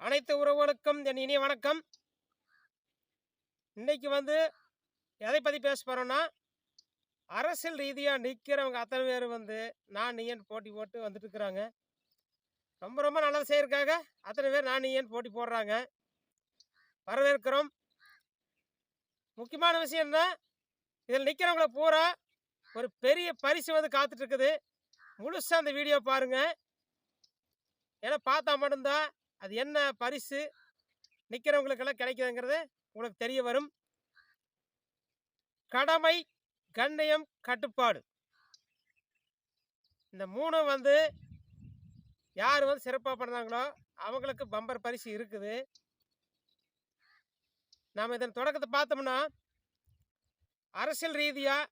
அனைத்து உறவுகளுக்கும் என் இனிய வணக்கம். இன்னைக்கு வந்து எதை பற்றி பேச போகிறோன்னா அரசியல் ரீதியாக நிற்கிறவங்க அத்தனை பேர் வந்து நான் நீயன் போட்டி போட்டு வந்துட்டு இருக்கிறாங்க. ரொம்ப ரொம்ப நல்லது செய்யறதுக்காக அத்தனை பேர் நான் நீயன் போட்டி போடுறாங்க. வரவேற்கிறோம். முக்கியமான விஷயம் என்ன? இதில் நிற்கிறவங்கள பூரா ஒரு பெரிய பரிசு வந்து காத்துட்ருக்குது முழுசாக அந்த வீடியோ பாருங்கள் ஏன்னா பார்த்தா மட்டும்தான் அது என்ன பரிசு? நிற்கிறவங்களுக்கெல்லாம் கிடைக்குதுங்கிறது உங்களுக்கு தெரிய வரும். கடமை கண்ணியம் கட்டுப்பாடு. இந்த மூணும் வந்து யார் வந்து சிறப்பாக பண்ணாங்களோ அவங்களுக்கு பம்பர் பரிசு இருக்குது. நாம் இதன் தொடக்கத்தை பார்த்தோம்னா அரசியல் ரீதியாக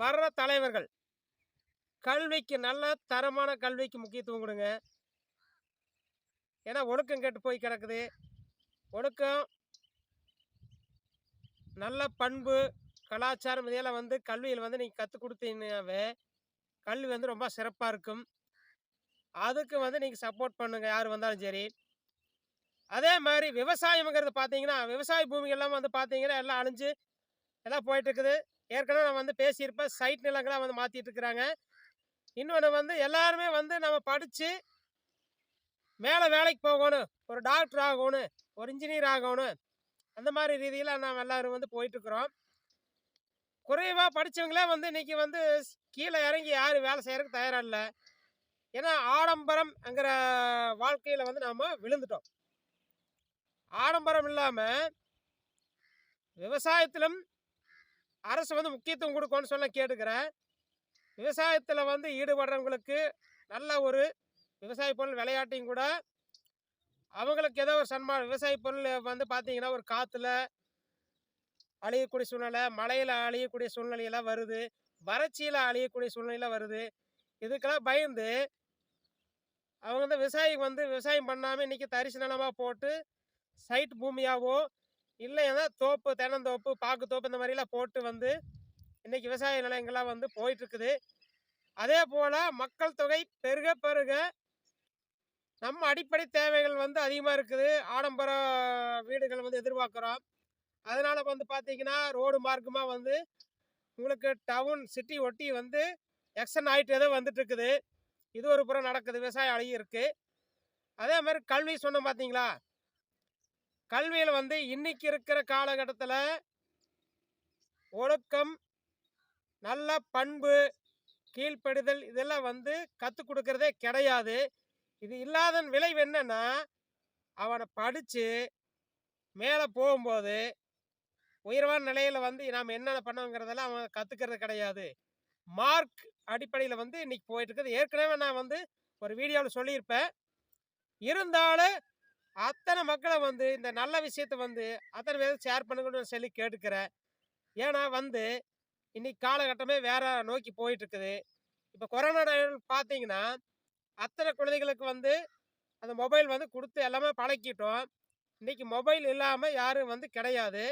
வர்ற தலைவர்கள் கல்விக்கு நல்ல தரமான கல்விக்கு முக்கியத்துவம் கொடுங்க. ஏன்னா ஒழுக்கம் கெட்டு போய் கிடக்குது. ஒழுக்கம் நல்ல பண்பு கலாச்சாரம் இதெல்லாம் வந்து கல்வியில் வந்து நீங்கள் கற்றுக் கொடுத்தீங்கன்னாவே கல்வி வந்து ரொம்ப சிறப்பாக இருக்கும். அதுக்கு வந்து நீங்கள் சப்போர்ட் பண்ணுங்கள் யார் வந்தாலும் சரி. அதே மாதிரி விவசாயம்ங்கிறது பார்த்தீங்கன்னா விவசாய பூமிகள்லாம் வந்து பார்த்தீங்கன்னா எல்லாம் அழிஞ்சு எல்லாம் போயிட்டுருக்குது. ஏற்கனவே நான் வந்து பேசியிருப்பேன் சைட் நிலங்களாக வந்து மாற்றிட்டு இருக்கிறாங்க இன்னொன்று வந்து எல்லாருமே வந்து நம்ம படித்து மேலே வேலைக்கு போகணும் ஒரு டாக்டர் ஆகணும் ஒரு இன்ஜினியர் ஆகணும். அந்த மாதிரி ரீதியில் நாம் எல்லாரும் வந்து போயிட்டுருக்குறோம். குறைவாக படித்தவங்களே வந்து இன்றைக்கி வந்து கீழே இறங்கி யாரும் வேலை செய்கிறதுக்கு தயாராக இல்லை. ஏன்னா ஆடம்பரம்ங்கிற வாழ்க்கையில் வந்து நாம் விழுந்துட்டோம். ஆடம்பரம் இல்லாமல் விவசாயத்திலும் அரசு வந்து முக்கியத்துவம் கொடுக்கணும்னு சொல்ல கேட்டுக்கிறேன். விவசாயத்தில் வந்து ஈடுபடுறவங்களுக்கு நல்ல ஒரு விவசாய பொருள் விளையாட்டையும் கூட அவங்களுக்கு ஏதோ ஒரு சன்மானம். விவசாய பொருள் வந்து பார்த்தீங்கன்னா ஒரு காற்றுல அழியக்கூடிய சூழ்நிலை மழையில் அழியக்கூடிய சூழ்நிலையெல்லாம் வருது. வறட்சியில் அழியக்கூடிய சூழ்நிலையெல்லாம் வருது. இதுக்கெல்லாம் பயந்து அவங்க வந்து விவசாயிக்கு வந்து விவசாயம் பண்ணாமல் இன்றைக்கி தரிசு நிலமாக போட்டு சைட் பூமியாவோ இல்லைன்னா தோப்பு தென்னந்தோப்பு பாக்கு தோப்பு இந்த மாதிரிலாம் போட்டு வந்து இன்றைக்கி விவசாய நிலையங்கள்லாம் வந்து போயிட்டுருக்குது அதே போல் மக்கள் தொகை பெருக பெருக நம்ம அடிப்படை தேவைகள் வந்து அதிகமாக இருக்குது. ஆடம்பர வீடுகள் வந்து எதிர்பார்க்குறோம். அதனால் வந்து பார்த்திங்கன்னா ரோடு மார்க்கமாக வந்து உங்களுக்கு டவுன் சிட்டி ஒட்டி வந்து எக்ஸன் ஆகிட்டே தான் வந்துட்டுருக்குது. இது ஒரு புறம் நடக்குது. விவசாயம் அழகி இருக்குது அதே மாதிரி கல்வி சொன்னோம் பார்த்தீங்களா கல்வியில் வந்து இன்னைக்கு இருக்கிற காலகட்டத்தில் ஒழுக்கம் நல்ல பண்பு கீழ்ப்படுதல் இதெல்லாம் வந்து கற்றுக் கொடுக்கறதே கிடையாது. இது இல்லாதன் விளைவு என்னன்னா அவனை படித்து மேலே போகும்போது உயர்வான நிலையில் வந்து நாம் என்னென்ன பண்ணுங்கிறதெல்லாம் அவன் கற்றுக்கிறது கிடையாது. மார்க் அடிப்படையில் வந்து இன்னைக்கு போயிட்டுருக்குது. ஏற்கனவே நான் வந்து ஒரு வீடியோவில் சொல்லியிருப்பேன். இருந்தாலும் அத்தனை மக்களை வந்து இந்த நல்ல விஷயத்த வந்து அத்தனை பேரும் ஷேர் பண்ணுங்கன்னு சொல்லி கேட்டுக்கிறேன். ஏன்னா வந்து இன்னைக்கு காலகட்டமே வேற நோக்கி போயிட்டுருக்குது. இப்போ கொரோனா பார்த்தீங்கன்னா அத்தனை குழந்தைகளுக்கு வந்து அந்த மொபைல் வந்து கொடுத்து எல்லாமே பழக்கிட்டோம். இன்றைக்கி மொபைல் இல்லாமல் யாரும் வந்து கிடையாது.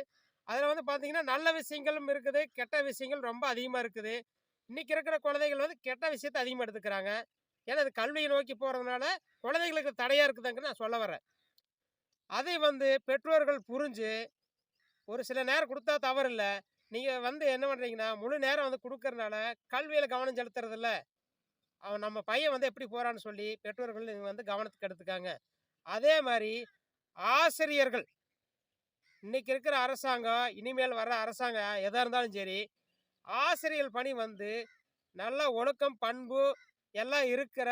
அதில் வந்து பார்த்திங்கன்னா நல்ல விஷயங்களும் இருக்குது கெட்ட விஷயங்கள் ரொம்ப அதிகமாக இருக்குது. இன்றைக்கி இருக்கிற குழந்தைகள் வந்து கெட்ட விஷயத்தை அதிகமாக எடுத்துக்கிறாங்க. ஏன்னா அது கல்வியை நோக்கி போகிறதுனால குழந்தைங்களுக்கு தடையாக இருக்குதுங்க நான் சொல்ல வரேன். அதை வந்து பெற்றோர்கள் புரிஞ்சு ஒரு சில நேரம் கொடுத்தா தவறு இல்லை நீங்கள் வந்து என்ன பண்ணுறீங்கன்னா முழு நேரம் வந்து கொடுக்கறனால கல்வியில் கவனம் செலுத்துறதில்ல. அவன் நம்ம பையன் வந்து எப்படி போகிறான்னு சொல்லி பெற்றோர்கள் இங்க வந்து கவனத்துக்கு எடுத்துக்காங்க. அதே மாதிரி ஆசிரியர்கள் இன்னைக்கு இருக்கிற அரசாங்கம் இனிமேல் வர்ற அரசாங்கம் எதாக இருந்தாலும் சரி ஆசிரியர் பணி வந்து நல்ல ஒழுக்கம் பண்பு எல்லாம் இருக்கிற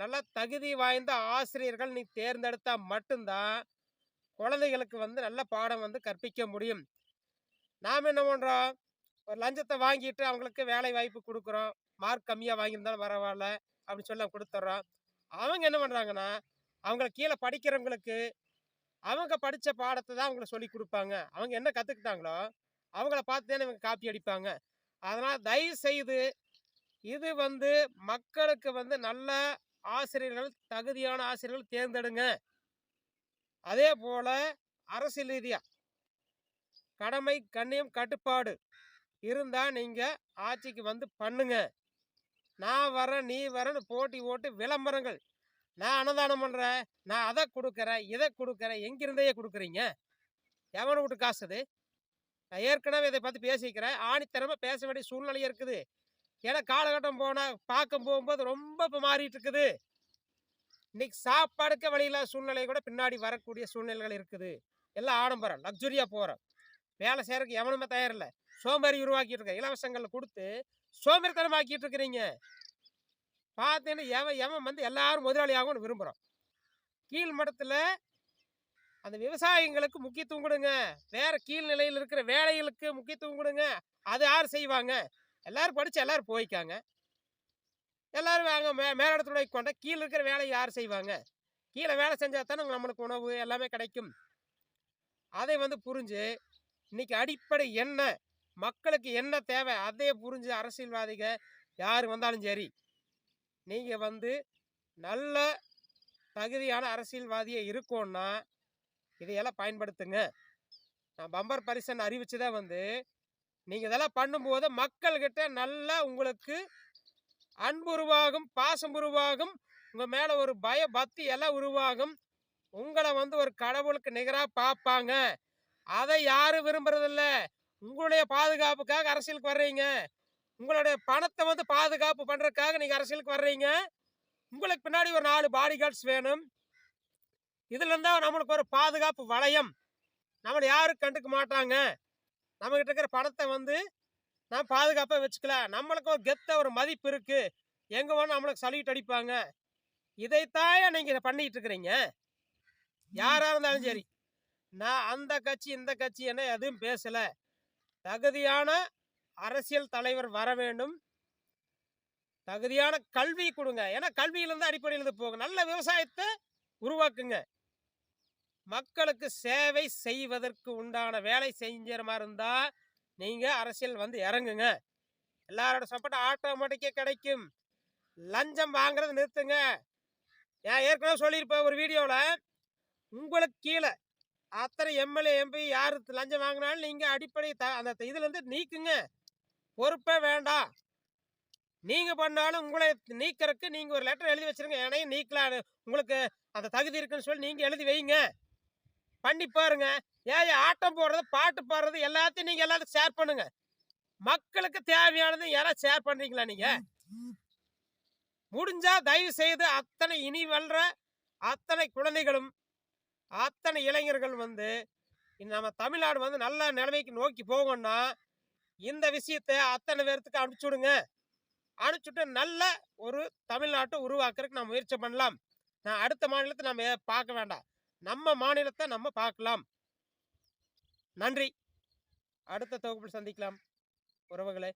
நல்ல தகுதி வாய்ந்த ஆசிரியர்கள் நீ தேர்ந்தெடுத்தா மட்டும்தான் குழந்தைகளுக்கு வந்து நல்ல பாடம் வந்து கற்பிக்க முடியும். நாம் என்ன பண்ணுறோம் ஒரு லஞ்சத்தை வாங்கிட்டு அவங்களுக்கு வேலை வாய்ப்பு கொடுக்குறோம். மார்க் கம்மியாக வாங்கியிருந்தாலும் பரவாயில்ல அப்படின்னு சொல்லி அவங்க கொடுத்துட்றோம் அவங்க என்ன பண்ணுறாங்கன்னா அவங்கள கீழே படிக்கிறவங்களுக்கு அவங்க படித்த பாடத்தை தான் அவங்கள சொல்லி கொடுப்பாங்க. அவங்க என்ன கற்றுக்கிட்டாங்களோ அவங்கள பார்த்து தானே இவங்க காப்பி அடிப்பாங்க. அதனால் தயவு செய்து இது வந்து மக்களுக்கு வந்து நல்ல ஆசிரியர்கள் தகுதியான ஆசிரியர்கள் தேர்ந்தெடுங்க. அதே போல் அரசியல் ரீதியாக கடமை கண்ணியம் கட்டுப்பாடு இருந்தால் நீங்கள் ஆட்சிக்கு வந்து பண்ணுங்கள் நான் வரேன் நீ வரேன்னு போட்டி ஓட்டு விளம்பரங்கள். நான் அன்னதானம் பண்ணுறேன் நான் அதை கொடுக்குறேன் இதை கொடுக்குறேன் எங்கிருந்தையே கொடுக்குறீங்க? எவனை விட்டு காசு அது? நான் ஏற்கனவே இதை பற்றி பேசிக்கிறேன். ஆணித்தரமாக பேச வேண்டிய சூழ்நிலை இருக்குது. ஏன்னா காலகட்டம் போனால் பார்க்க போகும்போது ரொம்ப இப்போ மாறிட்டு இருக்குது. இன்னைக்கு சாப்பாடுக்க வழியில்லாத சூழ்நிலை கூட பின்னாடி வரக்கூடிய சூழ்நிலைகள் இருக்குது. எல்லாம் ஆடம்பரம் லக்ஸுரியாக போகிறோம் வேலை செய்கிறதுக்கு எவனுமே தயாரில்லை. சோம்பேறி உருவாக்கிட்டு இருக்க இலவசங்கள் கொடுத்து சோம்பேறித்தனமாக்கிட்டு இருக்கிறீங்க பார்த்தீங்கன்னா எவன் எவன் வந்து எல்லாரும் முதலாளியாகவும் விரும்புகிறோம் கீழ் மட்டத்தில் அந்த விவசாயிங்களுக்கு முக்கியத்துவம் கொடுங்க. வேற கீழ் நிலையில் இருக்கிற வேலைகளுக்கு முக்கியத்துவம் கொடுங்க. அது யார் செய்வாங்க? எல்லாரும் படித்து எல்லாரும் போய்க்காங்க. எல்லாரும் வாங்க மே மேலிடத்துடைய கொண்ட கீழே இருக்கிற வேலையை யார் செய்வாங்க? கீழே வேலை செஞ்சால் தானே நம்மளுக்கு உணவு எல்லாமே கிடைக்கும். அதை வந்து புரிஞ்சு இன்னைக்கு அடிப்படை என்ன மக்களுக்கு என்ன தேவை? அதையே புரிஞ்சு அரசியல்வாதிக யார் வந்தாலும் சரி நீங்கள் வந்து நல்ல தகுதியான அரசியல்வாதியை இருக்கோன்னா இதையெல்லாம் பயன்படுத்துங்க. நான் பம்பர் பரிசன் அறிவிச்சதே வந்து நீங்கள் இதெல்லாம் பண்ணும்போது மக்கள்கிட்ட நல்லா உங்களுக்கு அன்பு உருவாகும் பாசம் உருவாகும் உங்கள் மேலே ஒரு பய பக்தி எல்லாம் உருவாகும். உங்களை வந்து ஒரு கடவுளுக்கு நிகராக பார்ப்பாங்க அதை யாரும் விரும்புறதில்ல. உங்களுடைய பாதுகாப்புக்காக அரசியலுக்கு வர்றீங்க. உங்களுடைய பணத்தை வந்து பாதுகாப்பு பண்ணுறதுக்காக நீங்கள் அரசியலுக்கு வர்றீங்க. உங்களுக்கு பின்னாடி ஒரு நாலு பாடி கார்ட்ஸ் வேணும். இதுல நம்மளுக்கு ஒரு பாதுகாப்பு வளையம். நம்மளை யாரும் கண்டுக்க மாட்டாங்க. நம்மகிட்ட இருக்கிற பணத்தை வந்து நான் பாதுகாப்பாக வச்சுக்கலாம். நம்மளுக்கு ஒரு கெத்த ஒரு மதிப்பு இருக்குது எங்கே வேணும் நம்மளுக்கு சல்யூட் அடிப்பாங்க. இதைத்தாயா இதை பண்ணிக்கிட்டு இருக்கிறீங்க? யாராக இருந்தாலும் சரி. நான் அந்த கட்சி இந்த கட்சி என்ன எதுவும் பேசலை. தகுதியான அரசியல் தலைவர் வர வேண்டும். தகுதியான கல்வி கொடுங்க. ஏன்னா கல்வியிலிருந்து அடிப்படையிலிருந்து போங்க நல்ல விவசாயத்தை உருவாக்குங்க. மக்களுக்கு சேவை செய்வதற்கு உண்டான வேலை செஞ்சுற மாதிரி இருந்தால் நீங்கள் அரசியல் வந்து இறங்குங்க. எல்லாரோட சப்போர்ட் ஆட்டோமேட்டிக்காக கிடைக்கும். லஞ்சம் வாங்குறத நிறுத்துங்க. நான் ஏற்கனவே சொல்லியிருப்பேன் ஒரு வீடியோவில் உங்களுக்கு கீழே அத்தனை எம்எல்ஏ எம்பி யார் லஞ்சம் வாங்கினாலும் நீங்கள் அடிப்படை த அந்த இதுலேருந்து நீக்குங்க. பொறுப்பே வேண்டாம். நீங்கள் பண்ணாலும் உங்களை நீக்கிறதுக்கு நீங்கள் ஒரு லெட்டர் எழுதி வச்சிருங்க. என்னையும் நீக்கலாம் உங்களுக்கு அந்த தகுதி இருக்குன்னு சொல்லி நீங்கள் எழுதி வைங்க. பண்ணி பாருங்க. ஏன் ஆட்டம் போடுறது பாட்டு பாடுறது எல்லாத்தையும் நீங்கள் எல்லாத்துக்கும் ஷேர் பண்ணுங்க. மக்களுக்கு தேவையானது யாராவது ஷேர் பண்ணுறீங்களா நீங்கள் முடிஞ்சா தயவு செய்து அத்தனை இனி வளர அத்தனை குழந்தைகளும் அத்தனை இளைஞர்கள் வந்து நம்ம தமிழ்நாடு வந்து நல்ல நிலைமைக்கு நோக்கி போகணும்னா இந்த விஷயத்தை அத்தனை பேர்த்துக்கு அனுப்பிச்சுடுங்க அனுப்பிச்சுட்டு நல்ல ஒரு தமிழ்நாட்டை உருவாக்குறதுக்கு நம்ம முயற்சி பண்ணலாம். நான் அடுத்த மாநிலத்தை நம்ம பார்க்க வேண்டாம். நம்ம மாநிலத்தை நம்ம பார்க்கலாம். நன்றி. அடுத்த தொகுப்பில் சந்திக்கலாம். உறவுகளே.